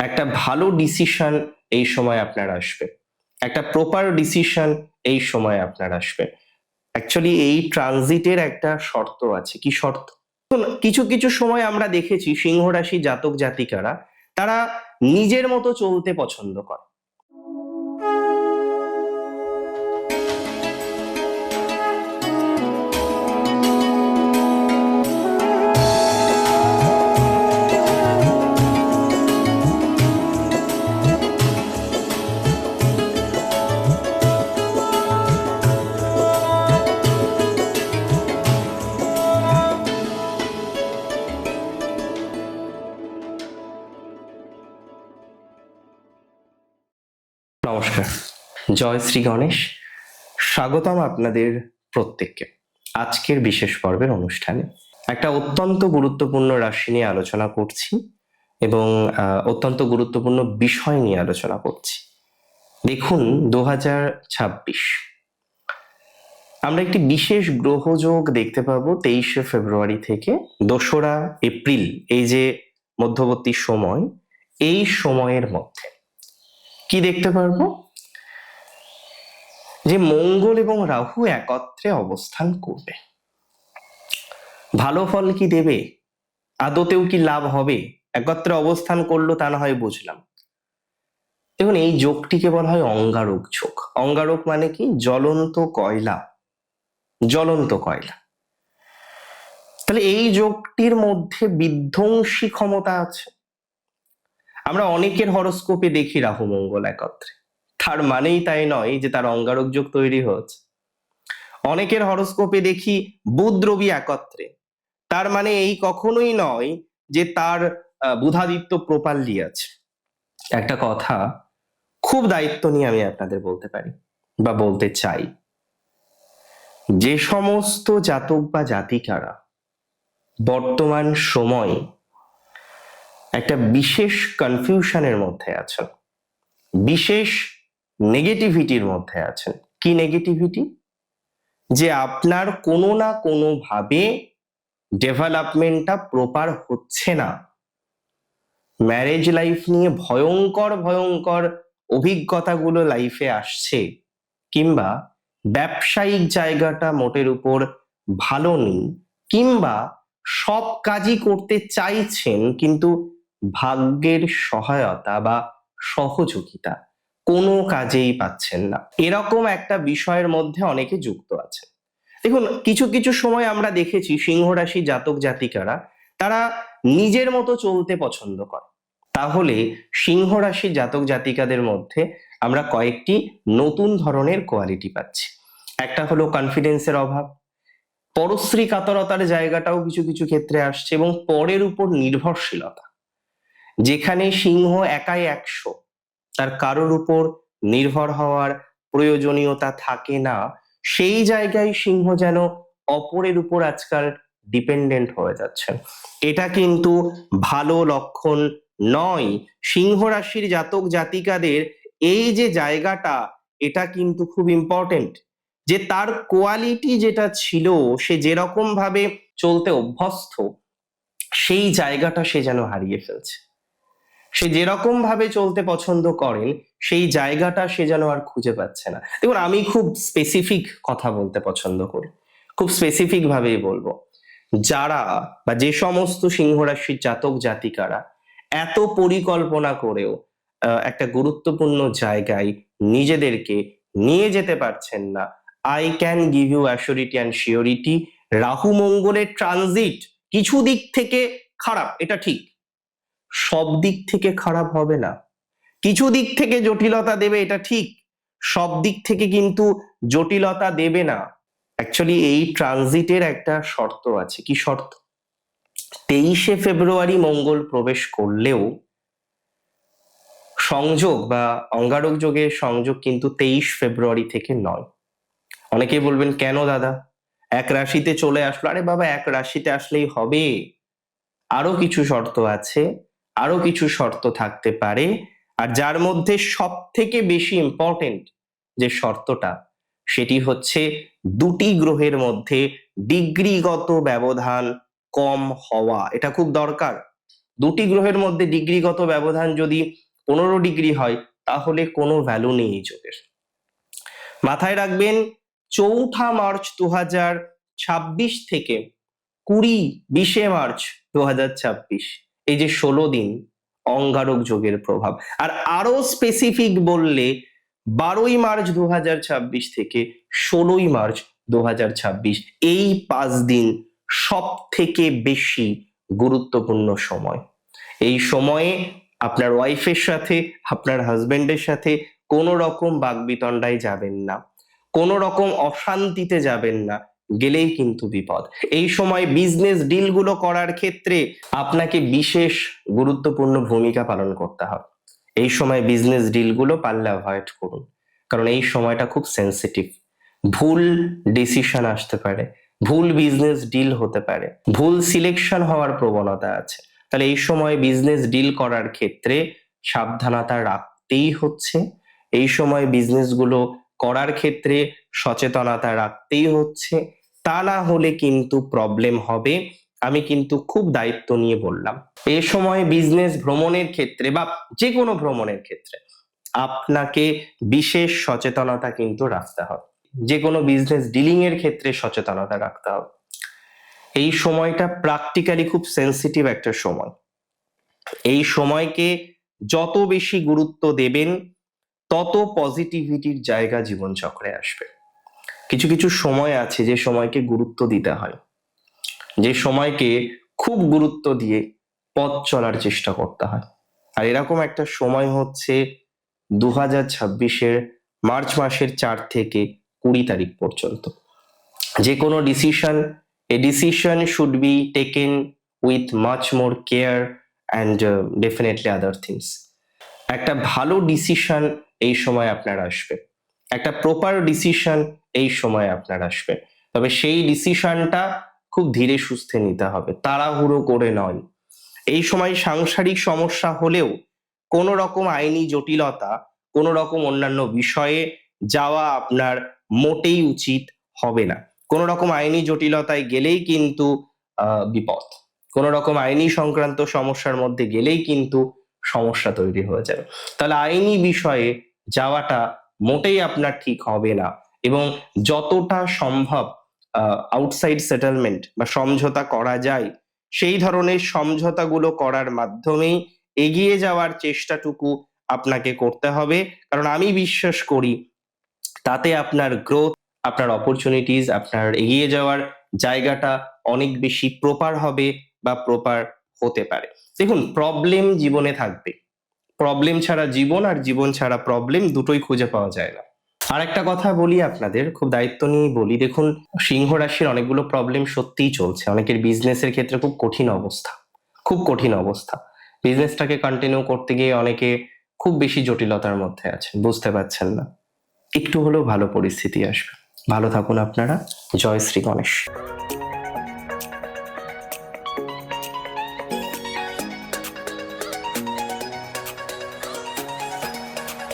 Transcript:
একটা ভালো ডিসিশন এই সময় আপনার আসবে। একটা প্রপার ডিসিশন এই সময় আপনার আসবে। অ্যাকচুয়ালি এই ট্রানজিটের একটা শর্ত আছে। কি শর্ত? কিছু কিছু সময় আমরা দেখেছি সিংহ রাশি জাতক জাতিকারা, তারা নিজের মতো চলতে পছন্দ করে। নমস্কার। জয় শ্রী গণেশ। স্বাগতম আপনাদের প্রত্যেককে। আজকের বিশেষ পর্বের অনুষ্ঠানে একটা অত্যন্ত গুরুত্বপূর্ণ রাশি নিয়ে আলোচনা করছি এবং অত্যন্ত গুরুত্বপূর্ণ বিষয় নিয়ে আলোচনা করছি। দেখুন দু আমরা একটি বিশেষ গ্রহযোগ দেখতে পাবো তেইশে ফেব্রুয়ারি থেকে দোসরা এপ্রিল, এই যে মধ্যবর্তী সময়, এই সময়ের মধ্যে। কি দেখতে পারব? যে মঙ্গল এবং রাহু একত্রে অবস্থান করবে। ভালো ফল কি দেবে? আদতেও কি লাভ হবে? একত্রে অবস্থান করল তা না হয় বুঝলাম। দেখুন, এই যোগটিকে বলা হয় অঙ্গারক যোগ। অঙ্গারক মানে কি? জ্বলন্ত কয়লা। জ্বলন্ত কয়লা। তাহলে এই যোগটির মধ্যে বিধ্বংসী ক্ষমতা আছে। আমরা অনেকের হরস্কোপে দেখি রাহু মঙ্গল একত্রে। তার মানেই তাই নয় যে তার অঙ্গারক যোগ তৈরি হচ্ছে অনেকের হরস্কোপে দেখি বুধ রবি একত্রে। তার মানে এই কখনোই নয় যে তার বুধাদিত্য প্রপাল্লি আছে। একটা কথা খুব দায়িত্ব নিয়ে আমি আপনাদের বলতে পারি বা বলতে চাই। যে সমস্ত জাতক বা জাতিকারা বর্তমান সময় একটা বিশেষ কনফিউশনের মধ্যে আছেন। বিশেষ নেগেটিভিটির মধ্যে আছেন। কি নেগেটিভিটি যে আপনার কোনো না কোনো ভাবে ডেভেলপমেন্টটা প্রপার হচ্ছে না। ম্যারেজ লাইফ নিয়ে ভয়ঙ্কর ভয়ঙ্কর অভিজ্ঞতাগুলো লাইফে আসছে, কিংবা ব্যবসায়িক জায়গাটা মোটের উপর ভালো নেই, কিংবা সব কাজই করতে চাইছেন, কিন্তু ভাগ্যের সহায়তা বা সহযোগিতা কোনো কাজেই পাচ্ছেন না। এরকম একটা বিষয়ের মধ্যে অনেকে যুক্ত আছে। দেখুন, কিছু কিছু সময় আমরা দেখেছি সিংহ রাশি জাতক জাতিকারা, তারা নিজের মতো চলতে পছন্দ করে। তাহলে সিংহ রাশি জাতক জাতিকাদের মধ্যে আমরা কয়েকটি নতুন ধরনের কোয়ালিটি পাচ্ছি। একটা হলো কনফিডেন্সের অভাব, পরশ্রী কাতরতার জায়গাটাও কিছু কিছু ক্ষেত্রে আসছে এবং পরের উপর নির্ভরশীলতা। যেখানে সিংহ একাই একশো। তার কারোর উপর নির্ভর হওয়ার প্রয়োজনীয়তা থাকে না। সেই জায়গায় সিংহ যেন অপরের উপর আজকাল ডিপেন্ডেন্ট হয়ে যাচ্ছেন। এটা কিন্তু ভালো লক্ষণ নয়। সিংহ রাশির জাতক জাতিকাদের এই যে জায়গাটা, এটা কিন্তু খুব ইম্পর্টেন্ট যে তার কোয়ালিটি যেটা ছিল, সে যেরকম ভাবে চলতে অভ্যস্ত, সেই জায়গাটা সে যেন হারিয়ে ফেলছে। সে যেরকম ভাবে চলতে পছন্দ করেন, সেই জায়গাটা সে যেন আর খুঁজে পাচ্ছে না। দেখুন, আমি খুব স্পেসিফিক কথা বলতে পছন্দ করি। খুব স্পেসিফিক ভাবেই বলব। যারা বা যে সমস্ত সিংহরাশির জাতক জাতিকারা এত পরিকল্পনা করেও একটা গুরুত্বপূর্ণ জায়গায় নিজেদেরকে নিয়ে যেতে পারছেন না I can give you assurity and surety Rahu মঙ্গলের ট্রানজিট কিছু দিক থেকে খারাপ, এটা ঠিক। সব দিক থেকে খারাপ হবে না। কিছু দিক থেকে জটিলতা দেবে, এটা ঠিক। সব দিক থেকে কিন্তু জটিলতা দেবে না। অ্যাকচুয়ালি এই ট্রানজিটের একটা শর্ত আছে। কি শর্ত? তেইশে ফেব্রুয়ারি মঙ্গল প্রবেশ করলেও সংযোগ বা অঙ্গারক যোগের সংযোগ কিন্তু তেইশ ফেব্রুয়ারি থেকে নয়। অনেকে বলবেন, কেন দাদা? এক রাশিতে চলে আসলো। আরে বাবা, এক রাশিতে আসলেই হবে। আরও কিছু শর্ত আছে। আরও কিছু শর্ত থাকতে পারে। আর যার মধ্যে সব থেকে বেশি ইম্পর্টেন্ট যে শর্তটা, সেটি হচ্ছে দুটি গ্রহের মধ্যে ডিগ্রিগত ব্যবধান কম হওয়া। এটা খুব দরকার। দুটি গ্রহের মধ্যে ডিগ্রিগত ব্যবধান যদি পনেরো ডিগ্রি হয়, তাহলে কোনো ভ্যালু নেই এই যোগের। মাথায় রাখবেন, চৌঠা মার্চ দু ছাব্বিশ থেকে কুড়ি, বিশে মার্চ দু ছাব্বিশ এই যে ষোলো দিন অঙ্গারক যোগের প্রভাব। আর আরও স্পেসিফিক বললে বারোই মার্চ দু হাজার ছাব্বিশ থেকে ষোলোই মার্চ দু হাজার ছাব্বিশ, এই পাঁচ দিন সব থেকে বেশি গুরুত্বপূর্ণ সময়। এই সময়ে আপনার ওয়াইফের সাথে, আপনার হাজবেন্ডের সাথে কোনো রকম বাগবিতণ্ডায় যাবেন না। কোনো রকম অশান্তিতে যাবেন না। গেলেই কিন্তু বিপদ। এই সময় বিজনেস ডিলগুলো করার ক্ষেত্রে আপনাকে বিশেষ গুরুত্বপূর্ণ ভূমিকা পালন করতে হবে। এই সময় বিজনেস ডিলগুলো পারলে অ্যাভয়েড করুন। কারণ এই সময়টা খুব সেন্সিটিভ ভুল ডিসিশন আসতে পারে, ভুল বিজনেস ডিল হতে পারে, ভুল সিলেকশন হওয়ার প্রবণতা আছে। তাহলে এই সময় বিজনেস ডিল করার ক্ষেত্রে সাবধানতা রাখতেই হচ্ছে। এই সময় বিজনেসগুলো করার ক্ষেত্রে সচেতনতা রাখতেই হচ্ছে। তা না হলে কিন্তু প্রবলেম হবে। আমি কিন্তু খুব দায়িত্ব নিয়ে বললাম। এ সময় বিজনেস ভ্রমণের ক্ষেত্রে বা যে কোনো ভ্রমণের ক্ষেত্রে আপনাকে বিশেষ সচেতনতা কিন্তু রাখতে হবে। যে কোনো বিজনেস ডিলিং এর ক্ষেত্রে সচেতনতা রাখতে হবে। এই সময়টা প্র্যাকটিক্যালি খুব সেন্সিটিভ একটা সময়। এই সময়কে যত বেশি গুরুত্ব দেবেন, তত পজিটিভিটির জায়গা জীবনচক্রে আসবে। কিছু কিছু সময় আছে যে সময়কে গুরুত্ব দিতে হয়। যে সময়কে খুব গুরুত্ব দিয়ে পথ চলার চেষ্টা করতে হয়। আর এরকম একটা সময় হচ্ছে দু হাজার ছাব্বিশের মার্চ মাসের চার থেকে কুড়ি তারিখ পর্যন্ত। যে কোনো decision a decision should be taken with much more care and definitely other things একটা ভালো ডিসিশন এই সময় আপনার আসবে। একটা প্রপার ডিসিশন এই সময় আপনার আসবে। তবে সেই ডিসিশনটা খুব ধীরে সুস্থে নিতে হবে, তাড়াহুড়ো করে নয়। এই সময় সাংসারিক সমস্যা হলেও কোনো রকম আইনি জটিলতা, কোনো রকম অন্যান্য বিষয়ে যাওয়া আপনার মোটেই উচিত হবে না। কোনো রকম আইনি জটিলতায় গেলেই কিন্তু বিপদ। কোনো রকম আইনি সংক্রান্ত সমস্যার মধ্যে গেলেই কিন্তু সমস্যা তৈরি হয়ে যাবে। তাহলে আইনি বিষয়ে যাওয়াটা মোটেই আপনার ঠিক হবে না। এবং যতটা সম্ভব আউটসাইড সেটেলমেন্ট বা সমঝোতা করা যায়, সেই ধরনের সমঝোতাগুলো করার মাধ্যমেই এগিয়ে যাওয়ার চেষ্টাটুকু আপনাকে করতে হবে। কারণ আমি বিশ্বাস করি, তাতে আপনার গ্রোথ আপনার অপরচুনিটিস আপনার এগিয়ে যাওয়ার জায়গাটা অনেক বেশি প্রপার হবে বা প্রপার হতে পারে। দেখুন প্রবলেম জীবনে থাকবে। প্রবলেম ছাড়া জীবন আর জীবন ছাড়া প্রবলেম দুটোই খুঁজে পাওয়া যায় না। আর একটা কথা বলি আপনাদের, খুব দায়িত্ব নিয়ে বলি। দেখুন, সিংহ রাশির অনেকগুলো প্রবলেম সত্যিই চলছে। অনেকের বিজনেসের ক্ষেত্রে খুব কঠিন অবস্থা। খুব কঠিন অবস্থা। বিজনেসটাকে কন্টিনিউ করতে গিয়ে অনেকে খুব বেশি জটিলতার মধ্যে আছেন, বুঝতে পারছেন না। একটু হলেও ভালো পরিস্থিতি আসবে। ভালো থাকুন আপনারা। জয় শ্রী গণেশ।